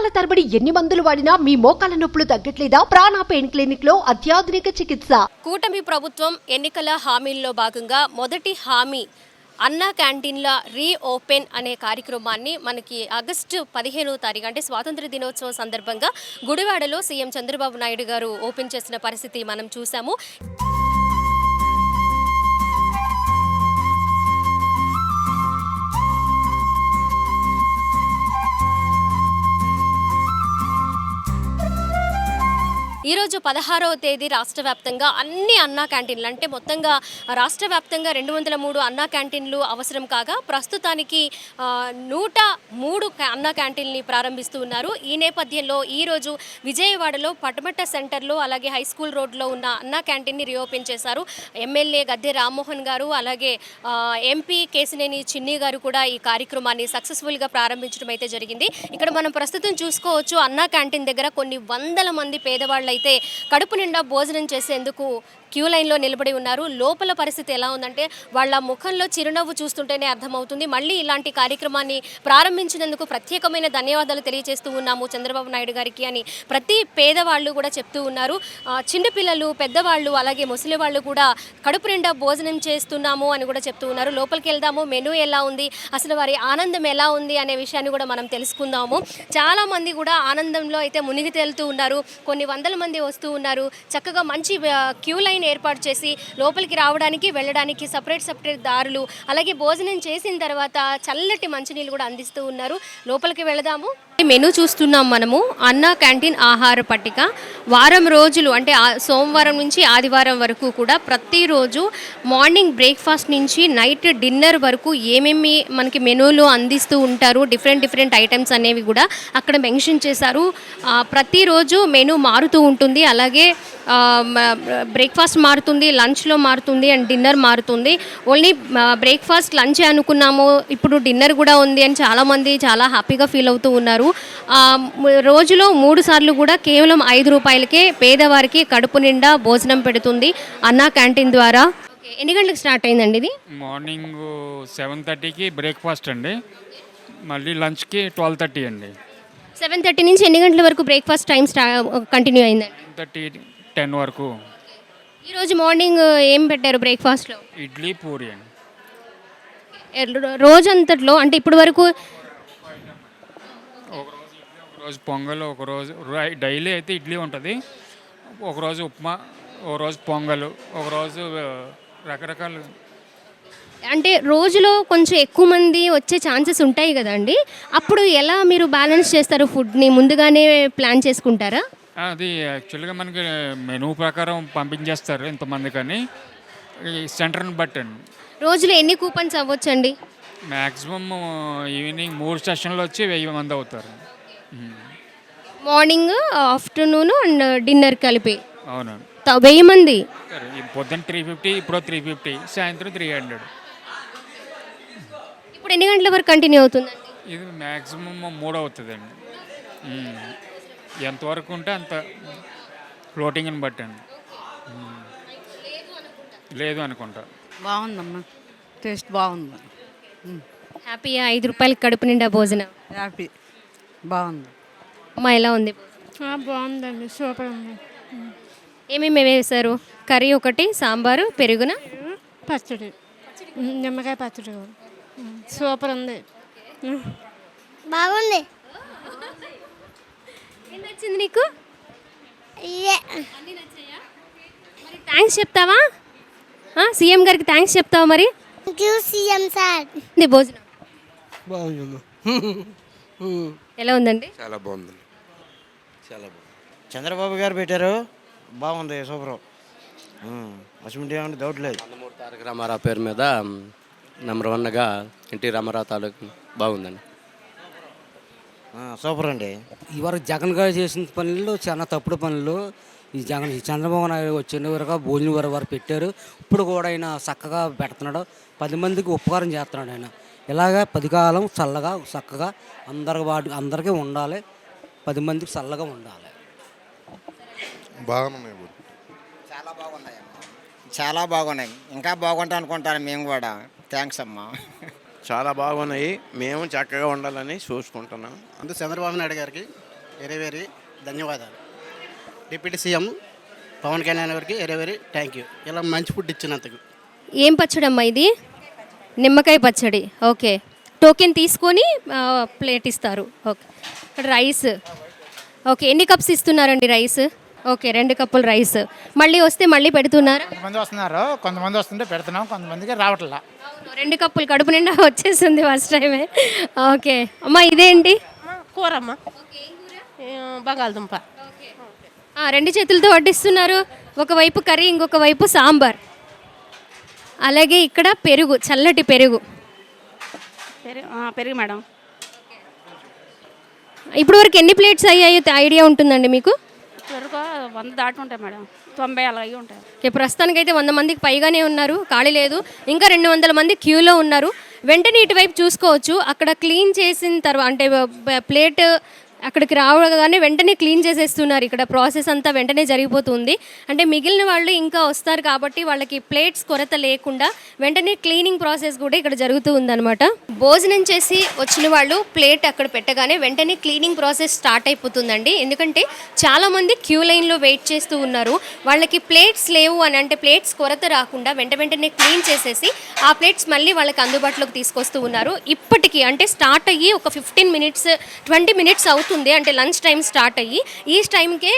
నెలల తరబడి ఎన్ని మందులు వాడినా మీ మోకాల నొప్పులు తగ్గట్లేదా? ప్రాణ పెయిన్ క్లినిక్లో అత్యాధునిక చికిత్స. కూటమి ప్రభుత్వం ఎన్నికల హామీల్లో భాగంగా మొదటి హామీ అన్నా క్యాంటీన్ల రీ ఓపెన్ అనే కార్యక్రమాన్ని మనకి ఆగస్టు పదిహేనవ తారీఖు అంటే స్వాతంత్ర దినోత్సవం సందర్భంగా గుడివాడలో సీఎం చంద్రబాబు నాయుడు గారు ఓపెన్ చేసిన పరిస్థితి మనం చూసాము ఈరోజు పదహారవ తేదీ రాష్ట్ర వ్యాప్తంగా అన్ని అన్నా క్యాంటీన్లు అంటే మొత్తంగా రాష్ట్ర వ్యాప్తంగా రెండు వందల మూడు అన్నా క్యాంటీన్లు అవసరం కాగా ప్రస్తుతానికి నూట మూడు అన్నా క్యాంటీన్ని ప్రారంభిస్తూ ఉన్నారు. ఈ నేపథ్యంలో ఈరోజు విజయవాడలో పటమట్ట సెంటర్లో అలాగే హై స్కూల్ రోడ్లో ఉన్న అన్నా క్యాంటీన్ని రీఓపెన్ చేశారు. ఎమ్మెల్యే గద్దె రామ్మోహన్ గారు అలాగే ఎంపీ కేసినేని చిన్ని గారు కూడా ఈ కార్యక్రమాన్ని సక్సెస్ఫుల్గా ప్రారంభించడం అయితే జరిగింది. ఇక్కడ మనం ప్రస్తుతం చూసుకోవచ్చు అన్నా క్యాంటీన్ దగ్గర కొన్ని వందల మంది పేదవాళ్ళు అయితే కడుపు నిండా భోజనం చేసేందుకు క్యూ లైన్లో నిలబడి ఉన్నారు. లోపల పరిస్థితి ఎలా ఉందంటే వాళ్ళ ముఖంలో చిరునవ్వు చూస్తుంటేనే అర్థమవుతుంది. మళ్ళీ ఇలాంటి కార్యక్రమాన్ని ప్రారంభించినందుకు ప్రత్యేకమైన ధన్యవాదాలు తెలియజేస్తూ ఉన్నాము చంద్రబాబు నాయుడు గారికి అని ప్రతి పేదవాళ్ళు కూడా చెప్తూ ఉన్నారు. చిన్నపిల్లలు పెద్దవాళ్ళు అలాగే ముసలి వాళ్ళు కూడా కడుపు నిండా భోజనం చేస్తున్నాము అని కూడా చెప్తూ ఉన్నారు. లోపలికి వెళ్దాము. మెనూ ఎలా ఉంది? అసలు వారి ఆనందం ఎలా ఉంది అనే విషయాన్ని కూడా మనం తెలుసుకుందాము. చాలామంది కూడా ఆనందంలో అయితే మునిగి తేలుతూ ఉన్నారు. కొన్ని వందల మంది వస్తూ ఉన్నారు. చక్కగా మంచి క్యూ లైన్ ఏర్పాటు చేసి లోపలికి రావడానికి వెళ్ళడానికి సపరేట్ సపరేట్ దారులు అలాగే భోజనం చేసిన తర్వాత చల్లటి మంచినీళ్ళు కూడా అందిస్తూ ఉన్నారు. లోపలికి వెళదాము. మెనూ చూస్తున్నాం మనము. అన్న క్యాంటీన్ ఆహార పట్టిక. వారం రోజులు అంటే సోమవారం నుంచి ఆదివారం వరకు కూడా ప్రతిరోజు మార్నింగ్ బ్రేక్ఫాస్ట్ నుంచి నైట్ డిన్నర్ వరకు ఏమేమి మనకి మెనూలో అందిస్తూ ఉంటారు డిఫరెంట్ డిఫరెంట్ ఐటమ్స్ అనేవి కూడా అక్కడ మెన్షన్ చేశారు. ప్రతిరోజు మెనూ మారుతూ ఉంటుంది. అలాగే బ్రేక్ఫాస్ట్ మారుతుంది లంచ్లో మారుతుంది అండ్ డిన్నర్ మారుతుంది. ఓన్లీ బ్రేక్ఫాస్ట్ లంచ్ అనుకున్నాము. ఇప్పుడు డిన్నర్ కూడా ఉంది అని చాలామంది చాలా హ్యాపీగా ఫీల్ అవుతూ ఉన్నారు. రోజులో మూడు సార్లు కూడా కేవలం ఐదు రూపాయలకే పేదవారికి కడుపు నిండా భోజనం పెడుతుంది అన్నా క్యాంటీన్ ద్వారా. ఎన్ని గంటలకు స్టార్ట్ అయిందండి ఇది? మార్నింగ్ సెవెన్ థర్టీకి బ్రేక్ఫాస్ట్ అండి. మళ్ళీ లంచ్కి ట్వెల్వ్ థర్టీ అండి. సెవెన్ థర్టీ నుంచి ఎన్ని గంటల వరకు బ్రేక్ఫాస్ట్ టైం కంటిన్యూ అయిందండి? టెన్ థర్టీ టెన్ వరకు. ఈరోజు మార్నింగ్ ఏం పెట్టారు బ్రేక్ఫాస్ట్లో? ఇడ్లీ పూరి అండి. రోజంతట్లో అంటే ఇప్పటి వరకు ఒకరోజు పొంగల్ ఒకరోజు డైలీ అయితే ఇడ్లీ ఉంటుంది. ఒకరోజు ఉప్మా ఒకరోజు పొంగల్ ఒకరోజు రకరకాల. అంటే రోజులో కొంచెం ఎక్కువ మంది వచ్చే ఛాన్సెస్ ఉంటాయి కదండి అప్పుడు ఎలా మీరు బ్యాలెన్స్ చేస్తారు ఫుడ్ని? ముందుగానే ప్లాన్ చేసుకుంటారా? అది యాక్చువల్గా మనకి మెనూ ప్రకారం పంపించేస్తారు ఇంతమంది కానీ. ఈ సెంటర్ని బట్టి. అండి రోజులో ఎన్ని కూపన్స్ అవ్వచ్చండి? మ్యాక్సిమం ఈవినింగ్ మూడు స్టేషన్లు వచ్చి వెయ్యి మంది అవుతారు. మార్నింగ్ ఆఫ్టర్నూన్ అండ్ డిన్నర్ కలిపి. అవునండి త- వెయ్యి మంది. పొద్దున్న త్రీ ఫిఫ్టీ ఇప్పుడు త్రీ ఫిఫ్టీ సాయంత్రం త్రీ హండ్రెడ్ ఇప్పుడు ఎన్ని గంటల వరకు కంటిన్యూ అవుతుందండి? ఇది మ్యాక్సిమం మూడు అవుతుందండి. ఉమ్. ఎంతవరకు ఉంటే అంత ఫ్లోటింగ్ని బట్టి అండి ఉమ్. లేదు అనుకుంటా. బాగుందమ్మా. టేస్ట్ బాగుంది. హ్యాపీ ఐదు రూపాయలకి కడుపు నిండా భోజనం. హ్యాపీ. బాగుంది. అమ్మా ఎలా ఉంది? ఆ, బాగుందండి. సూపర్ ఉంది. ఏమేమి వేశారు? కర్రీ ఒకటి సాంబారు పెరుగున? పచ్చడి. నిమ్మకాయ పచ్చడి. సూపర్ ఉంది. బాగుంది. ఏం నచ్చింది నీకు? థ్యాంక్స్ చెప్తావా? ఆ, సీఎం గారికి థ్యాంక్స్ చెప్తావా మరి? Thank you CM sir. ఇది భోజనం. బాగుంది ఎలా ఉందండి? చాలా బాగుంది. చాలా బాగుంది. చంద్రబాబు గారు పెట్టారు. బాగుంది సూపర్. అసలు ఏమంటే డౌట్ లేదు. నందమూరి తారక రామారావు పేరు మీద నెంబర్ వన్గా ఎన్టీ రామారావు తాలూకు బాగుందండి. ఆ, సూపర్ అండి. ఇవరకు జగన్ గారు చేసిన పనులు చాలా తప్పుడు పనులు. ఈ జగన్ చంద్రబాబు నాయుడు వచ్చిన వరకు భోజనం వరకు వారు పెట్టారు. ఇప్పుడు కూడా ఆయన చక్కగా పెడుతున్నాడు. పది మందికి ఉపకారం చేస్తున్నాడు ఆయన. ఇలాగ పది కాలం చల్లగా చక్కగా అందరికి వాటి అందరికీ ఉండాలి. పది మందికి చల్లగా ఉండాలి. బాగానే చాలా బాగున్నాయి చాలా బాగున్నాయి. ఇంకా బాగుంటాయి అనుకుంటాను మేము కూడా. థ్యాంక్స్ అమ్మా. చాలా బాగున్నాయి. మేము చక్కగా ఉండాలని చూసుకుంటున్నాం. అందు చంద్రబాబు నాయుడు గారికి వెరీ వెరీ ధన్యవాదాలు. డిప్యూటీ సీఎం పవన్ కళ్యాణ్ గారికి వెరీ వెరీ థ్యాంక్ యూ. ఇలా మంచి ఫుడ్ ఇచ్చినందుకు. ఏం పచ్చడి అమ్మా ఇది? నిమ్మకాయ పచ్చడి. ఓకే. టోకెన్ తీసుకొని ప్లేట్ ఇస్తారు. ఓకే. ఇక్కడ రైస్. ఓకే. ఎన్ని కప్స్ ఇస్తున్నారండి రైస్? ఓకే. రెండు కప్పులు రైస్. మళ్ళీ వస్తే మళ్ళీ పెడుతున్నారా? కొంతమంది వస్తున్నారు. కొంతమంది వస్తుంటే పెడుతున్నాం. కొంతమందికి రావట్లా. అవును, రెండు కప్పులు కడుపు నిండా వచ్చేసింది ఫస్ట్ టైమే. ఓకే. అమ్మా ఇదేంటి? కూరమ్మ. బంగాళదుంప. ఆ, రెండు చేతులతో వడ్డిస్తున్నారు. ఒకవైపు కర్రీ ఇంకొక వైపు సాంబార్. అలాగే ఇక్కడ పెరుగు చల్లటి పెరుగు. పెరుగు పెరుగు మేడం. ఇప్పుడు వరకు ఎన్ని ప్లేట్స్ అయ్యాయో ఐడియా ఉంటుందండి మీకు? వంద దాటి ఉంటాయి మేడం. తొంభై అలా అయ్యి ఉంటాయి. ఓకే ప్రస్తుతానికైతే వంద మందికి పైగానే ఉన్నారు ఖాళీ లేదు. ఇంకా రెండు వందల మంది క్యూలో ఉన్నారు. వెంటనే ఇటువైపు చూసుకోవచ్చు. అక్కడ క్లీన్ చేసిన తర్వాత అంటే ప్లేట్ అక్కడికి రావగానే వెంటనే క్లీన్ చేసేస్తున్నారు. ఇక్కడ ప్రాసెస్ అంతా వెంటనే జరిగిపోతుంది. అంటే మిగిలిన వాళ్ళు ఇంకా వస్తారు కాబట్టి వాళ్ళకి ప్లేట్స్ కొరత లేకుండా వెంటనే క్లీనింగ్ ప్రాసెస్ కూడా ఇక్కడ జరుగుతూ ఉందన్నమాట. భోజనం చేసి వచ్చిన వాళ్ళు ప్లేట్ అక్కడ పెట్టగానే వెంటనే క్లీనింగ్ ప్రాసెస్ స్టార్ట్ అయిపోతుందండి. ఎందుకంటే చాలామంది క్యూ లైన్లో వెయిట్ చేస్తూ ఉన్నారు. వాళ్ళకి ప్లేట్స్ లేవు అని అంటే ప్లేట్స్ కొరత రాకుండా వెంట వెంటనే క్లీన్ చేసేసి ఆ ప్లేట్స్ మళ్ళీ వాళ్ళకి అందుబాటులోకి తీసుకొస్తూ ఉన్నారు. ఇప్పటికీ అంటే స్టార్ట్ అయ్యి ఒక ఫిఫ్టీన్ మినిట్స్ ట్వంటీ మినిట్స్ అవుతుంది అంటే లంచ్ టైం స్టార్ట్ అయ్యి ఈ టైంకే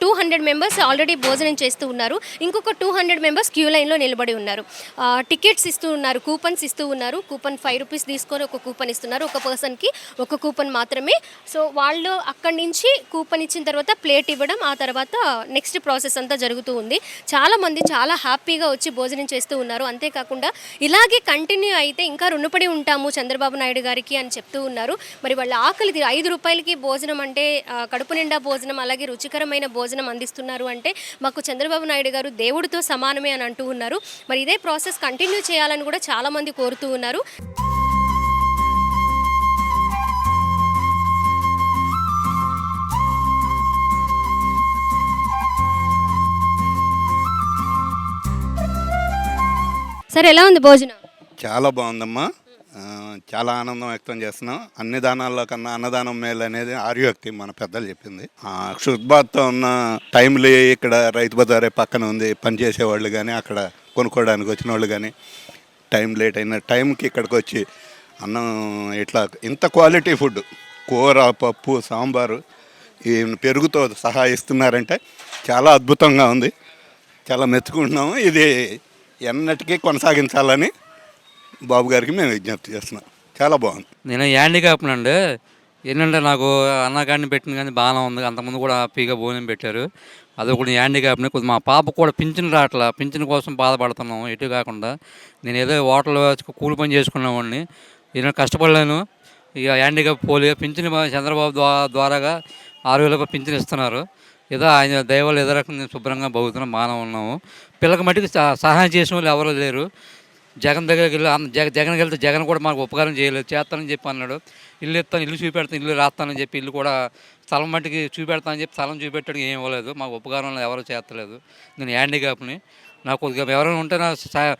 టూ హండ్రెడ్ మెంబర్స్ ఆల్రెడీ భోజనం చేస్తూ ఉన్నారు. ఇంకొక టూ హండ్రెడ్ మెంబర్స్ క్యూ లైన్లో నిలబడి ఉన్నారు. టికెట్స్ ఇస్తూ ఉన్నారు కూపన్స్ ఇస్తూ ఉన్నారు. కూపన్ ఫైవ్ రూపీస్ తీసుకొని ఒక కూపన్ ఇస్తున్నారు. ఒక పర్సన్కి ఒక కూపన్ మాత్రమే. సో వాళ్ళు అక్కడి నుంచి కూపన్ ఇచ్చిన తర్వాత ప్లేట్ ఇవ్వడం ఆ తర్వాత నెక్స్ట్ ప్రాసెస్ అంతా జరుగుతూ ఉంది. చాలామంది చాలా హ్యాపీగా వచ్చి భోజనం చేస్తూ ఉన్నారు. అంతేకాకుండా ఇలాగే కంటిన్యూ అయితే ఇంకా రుణపడి ఉంటాము చంద్రబాబు నాయుడు గారికి అని చెప్తూ ఉన్నారు. మరి వాళ్ళ ఆకలి ఐదు రూపాయలకి భోజనం భోజనం అంటే కడుపు నిండా భోజనం అలాగే రుచికరమైన భోజనం అందిస్తున్నారు అంటే మాకు చంద్రబాబు నాయుడు గారు దేవుడితో సమానమే అని అంటూ ఉన్నారు. మరి ఇదే ప్రాసెస్ కంటిన్యూ చేయాలని కూడా చాలామంది కోరుతూ ఉన్నారు. సరే ఎలా ఉంది భోజనం? చాలా బాగుందమ్మా. చాలా ఆనందం వ్యక్తం చేస్తున్నాం. అన్ని దానాల్లో కన్నా అన్నదానం మేలు అనేది ఆర్యోక్తి మన పెద్దలు చెప్పింది. ఆ, ఉన్న టైంలీ ఇక్కడ రైతు బజారే పక్కన ఉంది. పనిచేసే వాళ్ళు కానీ అక్కడ కొనుక్కోవడానికి వచ్చిన వాళ్ళు కానీ టైం లేట్ అయిన టైంకి ఇక్కడికి వచ్చి అన్నం ఇట్లా ఇంత క్వాలిటీ ఫుడ్ కూర పప్పు సాంబారు ఈ పెరుగుతో సహా ఇస్తున్నారంటే చాలా అద్భుతంగా ఉంది. చాలా మెచ్చుకుంటున్నాము. ఇది ఎన్నటికీ కొనసాగించాలని బాబు గారికి మేము విజ్ఞప్తి చేస్తున్నాం. చాలా బాగుంది. నేను హ్యాండిక్యాప్ అండి ఏంటంటే నాకు అన్నగాడిని పెట్టిన కానీ బాగానే ఉంది. అంతకుముందు కూడా హ్యాపీగా భోజనం పెట్టారు. అదొకటి హ్యాండిక్యాప్ని. కొద్ది మా పాప కూడా పింఛన్ రావట్లా. పింఛన్ కోసం బాధపడుతున్నాం. ఎటు కాకుండా. నేను ఏదో హోటల్ కూలి పని చేసుకునేవాడిని నేను కష్టపడలేను. ఇక హ్యాండిక్యాప్ పోలే పింఛన్ చంద్రబాబు ద్వారా ద్వారాగా ఆరు వేల రూపాయలు పింఛన్ ఇస్తున్నారు. ఏదో ఆయన దైవాలు ఏదో రకంగా శుభ్రంగా బతుకుతున్నాం. బాగానే ఉన్నాము. పిల్లకి మటుకు సహ- సహాయం చేసిన వాళ్ళు ఎవరు లేరు. జగన్ దగ్గరికి వెళ్ళి జగ జగన్కి వెళ్తే జగన్ కూడా మాకు ఉపకారం చేయలేదు. చేస్తానని చెప్పి అన్నాడు. ఇల్లు ఇస్తాను ఇల్లు చూపెడతాను ఇల్లు రాస్తానని చెప్పి ఇల్లు కూడా స్థలం మట్టికి చూపెడతానని చెప్పి స్థలం చూపెట్టడానికి ఏం ఇవ్వలేదు. మాకు ఉపకారం ఎవరు చేస్తలేదు. నేను హ్యాండిక్యాప్ని. నాకు కొద్దిగా ఎవరైనా ఉంటే నా సా-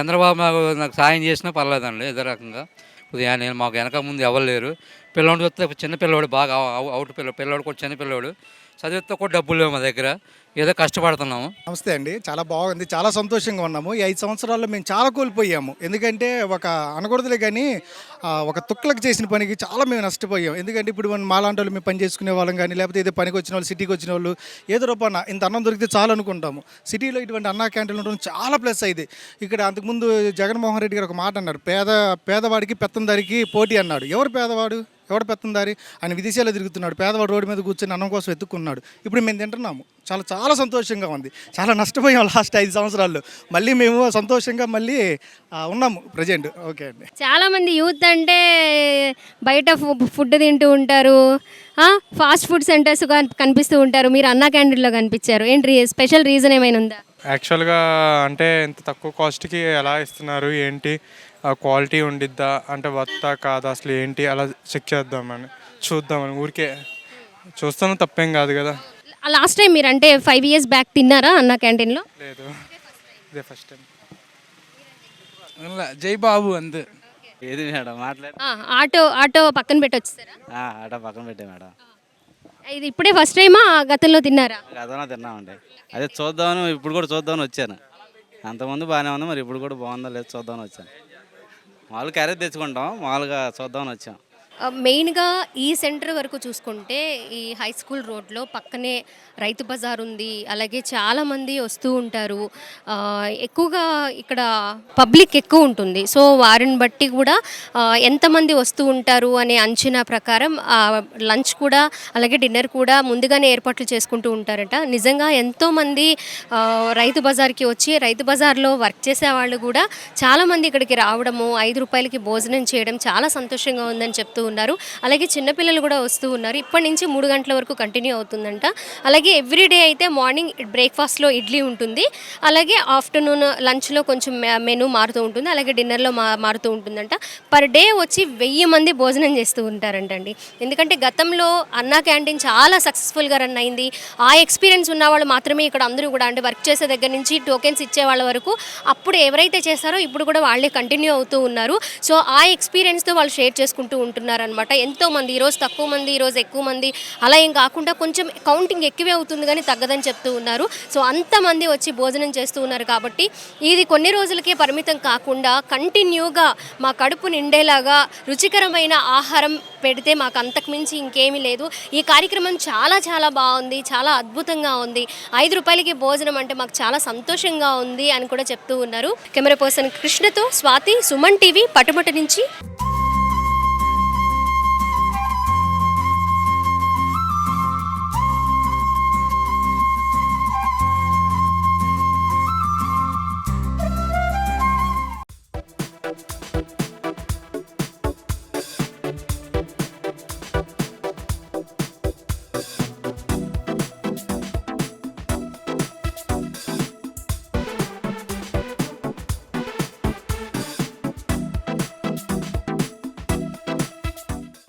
చంద్రబాబు నాకు నాకు సాయం చేసినా పర్లేదండి ఏదో రకంగా. కొద్దిగా నేను మాకు వెనక ముందు ఎవరు లేరు. పిల్లవాడు వస్తే చిన్న పిల్లవాడు బాగా అవు- అవుట్ పిల్ల పిల్లవాడు కూడా చిన్న పిల్లవాడు చదివితే కూడా డబ్బులు లేవు మా దగ్గర. ఏదో కష్టపడుతున్నాము. నమస్తే అండి. చాలా బాగుంది. చాలా సంతోషంగా ఉన్నాము. ఈ ఐదు సంవత్సరాల్లో మేము చాలా కోల్పోయాము. ఎందుకంటే ఒక అనకూడదులే కానీ ఒక తుక్కలకు చేసిన పనికి చాలా మేము నష్టపోయాం. ఎందుకంటే ఇప్పుడు మనం మాలాంటి వాళ్ళు మేము పని చేసుకునే వాళ్ళం కానీ లేకపోతే ఏదో పనికి వచ్చిన వాళ్ళు సిటీకి వచ్చిన వాళ్ళు ఏదో రూపాన ఇంత అన్నం దొరికితే చాలు అనుకుంటాము. సిటీలో ఇటువంటి అన్నా క్యాంటీన్లు ఉండడం చాలా ప్లస్ అయింది. ఇక్కడ అంతకుముందు జగన్మోహన్ రెడ్డి గారు ఒక మాట అన్నాడు. పేద పేదవాడికి పెత్తందరికి పోటీ అన్నాడు. ఎవరు పేదవాడు? ఎవడు పెత్తందారి? ఆయన విదేశాల్లో తిరుగుతున్నాడు పేదవాడు రోడ్డు మీద కూర్చొని అన్నం కోసం ఎత్తుకున్నాడు ఇప్పుడు మేము తింటున్నాము. చాలా చాలా సంతోషంగా ఉంది. చాలా నష్టపోయాం లాస్ట్ ఐదు సంవత్సరాల్లో. మళ్ళీ మేము సంతోషంగా మళ్ళీ ఉన్నాము. ప్రజెంట్. ఓకే అండి. చాలా మంది యూత్ అంటే బయట ఫుడ్ తింటూ ఉంటారు. ఆ, ఫాస్ట్ ఫుడ్ సెంటర్స్ కన్- కనిపిస్తూ ఉంటారు. మీరు అన్నా క్యాంటీన్లో కనిపించారు. ఏంటి స్పెషల్ రీజన్ ఏమైనా ఉందా? యాక్చువల్గా అంటే ఇంత తక్కువ కాస్ట్కి ఎలా ఇస్తున్నారు? ఏంటి? క్వాలిటీ ఉండిద్దా అంటే వత్తా కాదా అసలు ఏంటి అలా చెక్ చేద్దామని చూద్దామని ఊరికే చూస్తాను తప్పేం కాదు కదా. లాస్ట్ టైం మీరు అంటే ఫైవ్ ఇయర్స్ బ్యాక్ తిన్నారా అన్నా క్యాంటీన్లో లేదు ఇదే ఫస్ట్ టైం. జై బాబు అంతే. ఏది మేడం మాట్లాడు. ఆటో ఆటో పక్కన పెట్టి వచ్చేసారా ఆట పక్కన పెట్టే మేడం. ఇది ఇప్పుడే ఫస్ట్ టైమా గతంలో తిన్నారా? అదనా తిన్నామండి. అదే చూద్దామని ఇప్పుడు కూడా చూద్దామని వచ్చాను. అంతకుముందు బాగానే ఉంది మరి ఇప్పుడు కూడా బాగుందో లేదో చూద్దామని వచ్చాను. మామూలుగా క్యారేజ్ తెచ్చుకుంటాం మామూలుగా చూద్దామని వచ్చాం. మెయిన్గా ఈ సెంటర్ వరకు చూసుకుంటే ఈ హై స్కూల్ రోడ్లో పక్కనే రైతు బజార్ ఉంది అలాగే చాలామంది వస్తూ ఉంటారు. ఎక్కువగా ఇక్కడ పబ్లిక్ ఎక్కువ ఉంటుంది. సో వారిని బట్టి కూడా ఎంతమంది వస్తూ ఉంటారు అనే అంచనా ప్రకారం లంచ్ కూడా అలాగే డిన్నర్ కూడా ముందుగానే ఏర్పాట్లు చేసుకుంటూ ఉంటారట. నిజంగా ఎంతోమంది రైతు బజార్కి వచ్చి రైతు బజార్లో వర్క్ చేసే వాళ్ళు కూడా చాలామంది ఇక్కడికి రావడము ఐదు రూపాయలకి భోజనం చేయడం చాలా సంతోషంగా ఉందని చెప్తూ ఉన్నారు. అలాగే చిన్నపిల్లలు కూడా వస్తూ ఉన్నారు. ఇప్పటి నుంచి మూడు గంటల వరకు కంటిన్యూ అవుతుందంట. అలాగే ఎవ్రీడే అయితే మార్నింగ్ బ్రేక్ఫాస్ట్లో ఇడ్లీ ఉంటుంది. అలాగే ఆఫ్టర్నూన్ లంచ్లో కొంచెం మెనూ మారుతూ ఉంటుంది. అలాగే డిన్నర్లో మా మారుతూ ఉంటుందంట. పర్ డే వచ్చి వెయ్యి మంది భోజనం చేస్తూ ఉంటారంటండి. ఎందుకంటే గతంలో అన్నా క్యాంటీన్ చాలా సక్సెస్ఫుల్గా రన్ అయింది. ఆ ఎక్స్పీరియన్స్ ఉన్న వాళ్ళు మాత్రమే ఇక్కడ అందరూ కూడా అంటే వర్క్ చేసే దగ్గర నుంచి టోకెన్స్ ఇచ్చే వాళ్ళ వరకు అప్పుడు ఎవరైతే చేస్తారో ఇప్పుడు కూడా వాళ్ళే కంటిన్యూ అవుతూ ఉన్నారు. సో ఆ ఎక్స్పీరియన్స్తో వాళ్ళు షేర్ చేసుకుంటూ ఉంటున్నారు. అనమాట ఎంతో మంది ఈరోజు తక్కువ మంది ఈరోజు ఎక్కువ మంది అలా ఏం కాకుండా కొంచెం కౌంటింగ్ ఎక్కువే అవుతుంది కానీ తగ్గదని చెప్తూ ఉన్నారు. సో అంతమంది వచ్చి భోజనం చేస్తూ ఉన్నారు కాబట్టి ఇది కొన్ని రోజులకే పరిమితం కాకుండా కంటిన్యూగా మా కడుపు నిండేలాగా రుచికరమైన ఆహారం పెడితే మాకు అంతకుమించి ఇంకేమీ లేదు. ఈ కార్యక్రమం చాలా చాలా బాగుంది చాలా అద్భుతంగా ఉంది. ఐదు రూపాయలకి భోజనం అంటే మాకు చాలా సంతోషంగా ఉంది అని కూడా చెప్తూ ఉన్నారు. కెమెరా పర్సన్ కృష్ణతో స్వాతి సుమన్ టీవీ పటుమట నుంచి